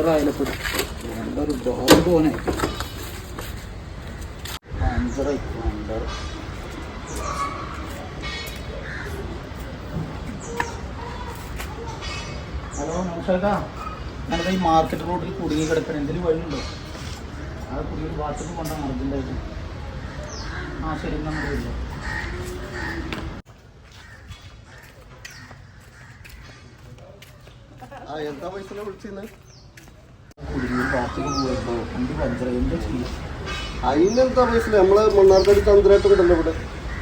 പഞ്ചറായാലും പെടും ഒരു bomb പോനെ hello നമസ്കാരം. ഞാനിപ്പോ ഈ മാർക്കറ്റ് റോഡിൽ കുടുങ്ങി കിടക്കണം. എന്തെങ്കിലും വഴിയുണ്ടോ? ആ കുടുങ്ങി വാട്സപ്പ് കൊണ്ടാണ് അർജന്റായിട്ട് ആ ശരി നമ്മൾ ആ എന്താ പൈസ വിളിച്ചിരുന്നത് കുടുങ്ങി വാട്സപ്പ് പോയപ്പോൾ വണ്ടി പഞ്ചർ എന്താ ചെയ്യും? അതിനെന്താ പൈസ നമ്മൾ മണ്ണാർക്കാട് ചന്ദ്രേട്ടുണ്ടല്ലോ ഇവിടെ?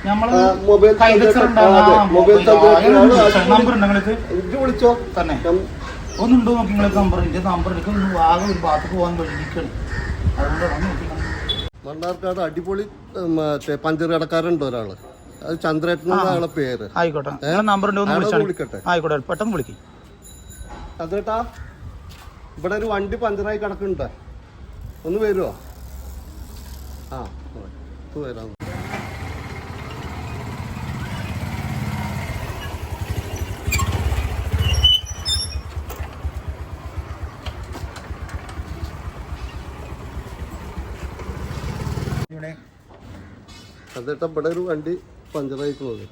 നമ്മൾ മൊബൈൽ. മൊബൈൽ ഇത് വിളിച്ചോ? തന്നെ. നം- ഒന്നുണ്ടോ നോക്കി നിങ്ങളെ നമ്പർ നമ്പർ എനിക്ക് ഒന്ന് ആകെ ഒരു ഭാഗത്ത് പോകാൻ വഴിക്കണം മണ്ണാർക്കാട് അടിപൊളി മറ്റേ പഞ്ചർ കടക്കാരുണ്ട് ഒരാൾ. അത് ചന്ദ്രേട്ടൻ പേര്. ആയിക്കോട്ടെ. നമ്പർ ഉണ്ടോ വിളിക്കട്ടെ. ആയിക്കോട്ടെ പെട്ടെന്ന് വിളിക്കും. ചന്ദ്രേട്ടാ? ഇവിടെ ഒരു വണ്ടി പഞ്ചറായി കിടക്കുന്നുണ്ട്. ഒന്ന് വരുമോ ആ വരാം. ചന്ദ്രേട്ടാ ഇവിടെ ഒരു വണ്ടി പഞ്ചറായി പോകുന്നത്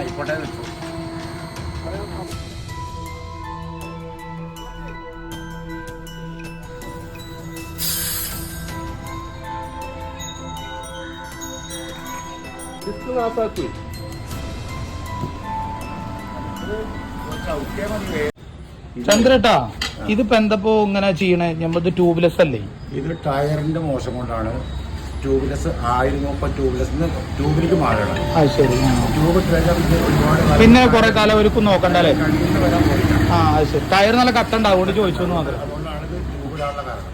ആയിക്കോട്ടെ വെച്ചു. ഡിസ്ക് നാസാക്കി. ചന്ദ്രേട്ടാ ഇതിപ്പോ എന്തപ്പോ ഇങ്ങനെ ചെയ്യണേ? ഞമ്മത് ട്യൂബ്ലെസ് അല്ലേ? ഇത് ടയറിന്റെ മോശം കൊണ്ടാണ് ട്യൂബ്ലെസ് ആയിരുന്നു. ഇപ്പൊ ട്യൂബ്ലെസ് ട്യൂബിലേക്ക് മാറണം. അത് ശരി. ആ. ട്യൂബ് ഇട്ട് കഴിഞ്ഞാൽ പിന്നെ ഒരുപാട് കാലം പിന്നെ കുറെ കാലം ഒരുക്കും നോക്കണ്ടല്ലേ? വരാൻ പോയില്ല. ആ അത് ശരി. ടയർ നല്ല കട്ടുണ്ടാവും. അതുകൊണ്ട് ചോദിച്ചു എന്ന് മാത്രം. അതുകൊണ്ടാണ് ഇത് ട്യൂബിടാനുള്ള കാരണം.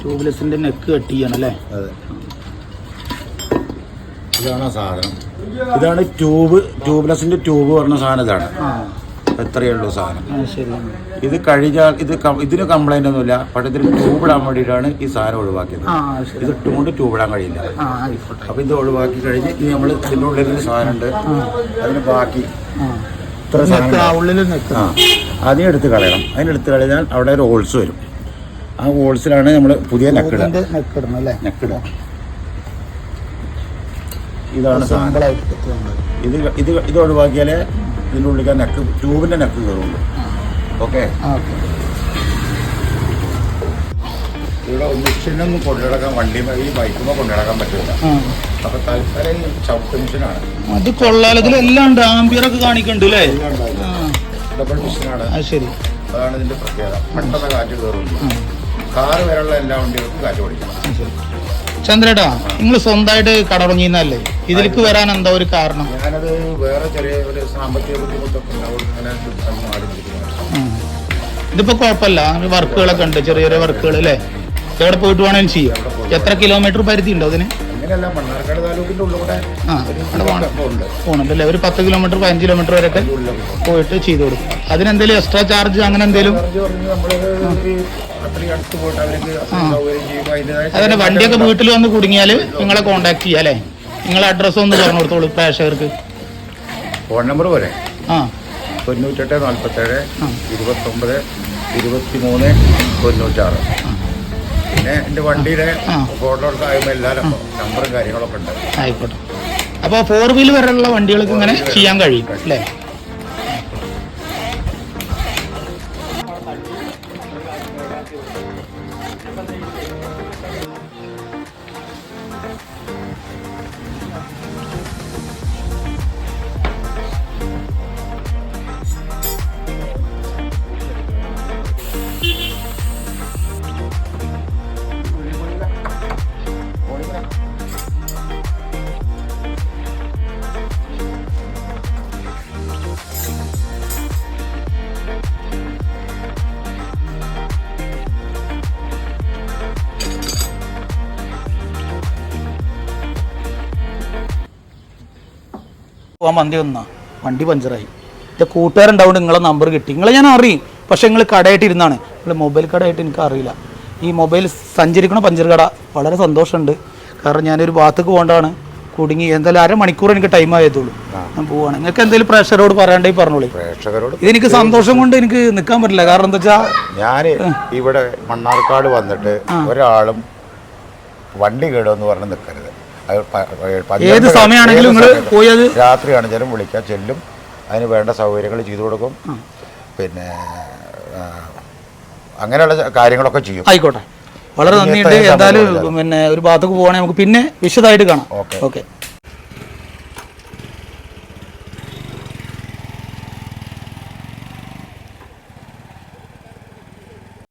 ട്യൂബ്ലെസിന്റെ നെക്ക് കട്ട് ചെയ്യണം അല്ലേ? അതെ. ഇതാണ് ആ സാധനം. ഇതാണ് ട്യൂബ് ട്യൂബ്ലെസിന്റെ ട്യൂബ് പറഞ്ഞ സാധനം ഇതാണ്. ആ. എത്രയേ ഉള്ളൂ സാധനം ഇത് കഴിഞ്ഞാൽ ഇത് ഇതിന് കംപ്ലൈന്റ് ഒന്നുമില്ല. പക്ഷെ ഇതിന് ട്യൂബിടാൻ വേണ്ടിയിട്ടാണ് ഈ സാധനം ഒഴിവാക്കിയത്. ഇത് ഇട്ടുകൊണ്ട് ട്യൂബിടാൻ കഴിയില്ല. അപ്പൊ ഇത് ഒഴിവാക്കി കഴിഞ്ഞ് ഇനി നമ്മൾ ഇതിന്റെ ഉള്ളിൽ ഒരു സാധനം ഉണ്ട് അതിന് ബാക്കി ഇത്ര സാധനം ആ അതിനെ എടുത്ത് കളയണം. അതിനെടുത്ത് കളഞ്ഞാൽ അവിടെ ഒരു ഹോൾസ് വരും. ആ ഹോൾസിലാണ് നമ്മൾ പുതിയ നെക്കിട നെക്കിട ഇതാണ് സാധനം. ഇത് ഇത് ഇത് ഒഴിവാക്കിയാലേ ഇതിന്റെ ഉള്ളിൽ നെക്ക് ട്യൂബിന്റെ നെക്ക് കയറുള്ളൂ. ഓക്കെ? ഇവിടെ മെഷീനൊന്നും കൊണ്ടുനടക്കാൻ വണ്ടി ഈ ബൈക്കുമ്പോൾ കൊണ്ടുനടക്കാൻ പറ്റില്ല അപ്പൊ തൽക്കാലം ഈ ചവിട്ട് മിഷനാണ്. അത് കൊള്ളാലതിൽ എല്ലാം ഉണ്ട്. ആംബിയറൊക്കെ കാണിക്കുന്നുണ്ട് അല്ലേ ഡബിൾ മിഷനാണ് ശരി. അതാണ് ഇതിന്റെ പ്രത്യേകത. പെട്ടെന്ന് കാറ്റ് കയറുന്നു കാറ് വരെയുള്ള എല്ലാ വണ്ടികൾക്കും കാറ്റ് പഠിക്കണം ചന്ദ്രേട്ടാ നിങ്ങൾ സ്വന്തമായിട്ട് കട തുടങ്ങിയെന്നല്ലേ ഇതിലേക്ക് വരാൻ എന്താ ഒരു കാരണം? ഞാനത് വേറെ ചെറിയ ഒരു സാമ്പത്തിക ബുദ്ധിമുട്ടൊക്കെ. ഇതിപ്പോ കുഴപ്പമില്ല. വർക്കുകളൊക്കെ ഉണ്ട് ചെറിയ ചെറിയ വർക്കുകൾ അല്ലേ? എവിടെ പോയിട്ട് വേണമെങ്കിലും ചെയ്യും. എത്ര കിലോമീറ്റർ പരിധി ഉണ്ടോ അതിന്? പോകണല്ലേ ഒരു പത്ത് കിലോമീറ്റർ പതിനഞ്ച് കിലോമീറ്റർ വരെയൊക്കെ പോയിട്ട് ചെയ്തു കൊടുക്കും. അതിനെന്തെങ്കിലും എക്സ്ട്രാ ചാർജ് അങ്ങനെ എന്തെങ്കിലും അതന്നെ വണ്ടിയൊക്കെ വീട്ടിൽ വന്ന് കുടുങ്ങിയാൽ നിങ്ങളെ കോണ്ടാക്ട് ചെയ്യാം അല്ലേ? നിങ്ങളെ അഡ്രസ്സ് ഒന്ന് പറഞ്ഞു കൊടുത്തോളൂ പ്രേക്ഷകർക്ക്. ഫോൺ നമ്പർ പോലെ ആ. തൊണ്ണൂറ്റെട്ട് നാൽപ്പത്തേഴ് ആ. ഇരുപത്തൊമ്പത് ഇരുപത്തി മൂന്ന് തൊണ്ണൂറ്റാറ് പിന്നെ എന്റെ വണ്ടിയുടെ. ഫോട്ടോ എടുക്കാൻ ആകുമ്പോൾ എല്ലാ നമ്പറും കാര്യങ്ങളൊക്കെ ഉണ്ട്. ആയിക്കോട്ടെ. അപ്പോൾ ഫോർ വീലർ വരെയുള്ള വണ്ടികൾക്ക് ഇങ്ങനെ ചെയ്യാൻ കഴിയും അല്ലേ? പോകാൻ വണ്ടി വന്നാ. വണ്ടി പഞ്ചറായി. എന്റെ കൂട്ടുകാരുണ്ടാവും നിങ്ങളെ നമ്പർ കിട്ടി. നിങ്ങളെ ഞാൻ അറിയും. പക്ഷേ നിങ്ങൾ കടയായിട്ട് ഇരുന്നാണ്. നിങ്ങൾ മൊബൈൽ കടയായിട്ട് എനിക്ക് അറിയില്ല. ഈ മൊബൈൽ സഞ്ചരിക്കണ പഞ്ചർ കട വളരെ സന്തോഷമുണ്ട്. കാരണം ഞാനൊരു ഭാഗത്തേക്ക് പോകേണ്ടതാണ്. കുടുങ്ങി എന്തായാലും അരമണിക്കൂർ എനിക്ക് ടൈം ആയതുള്ളൂ ഞാൻ പോവാണ്. നിങ്ങൾക്ക് എന്തെങ്കിലും പ്രേക്ഷകരോട് പറയാണ്ടായി പറഞ്ഞോളൂ. പ്രേക്ഷകരോട് ഇതെനിക്ക് സന്തോഷം കൊണ്ട് എനിക്ക് നിൽക്കാൻ പറ്റില്ല. കാരണം എന്താ വെച്ചാൽ ഞാൻ ഇവിടെ മണ്ണാർക്കാട് വന്നിട്ട് ഒരാളും വണ്ടി കേടുമെന്ന് പറഞ്ഞ് നിൽക്കരുത് ഏത് സമയമാണെങ്കിലും നിങ്ങൾ സമയത്തും. പോയി അത് രാത്രിയാണെങ്കിലും വിളിക്കാൻ ചെല്ലും. അതിന് വേണ്ട സൗകര്യങ്ങൾ ചെയ്തു കൊടുക്കും. പിന്നെ അങ്ങനെയുള്ള കാര്യങ്ങളൊക്കെ ചെയ്യും. ആയിക്കോട്ടെ. വളരെ നന്ദിയുണ്ട്. എന്തായാലും പിന്നെ ഒരു ഭാഗത്തേക്ക് പോകണേ നമുക്ക് പിന്നെ വിശദമായിട്ട് കാണാം. ഓക്കെ. ഓക്കെ.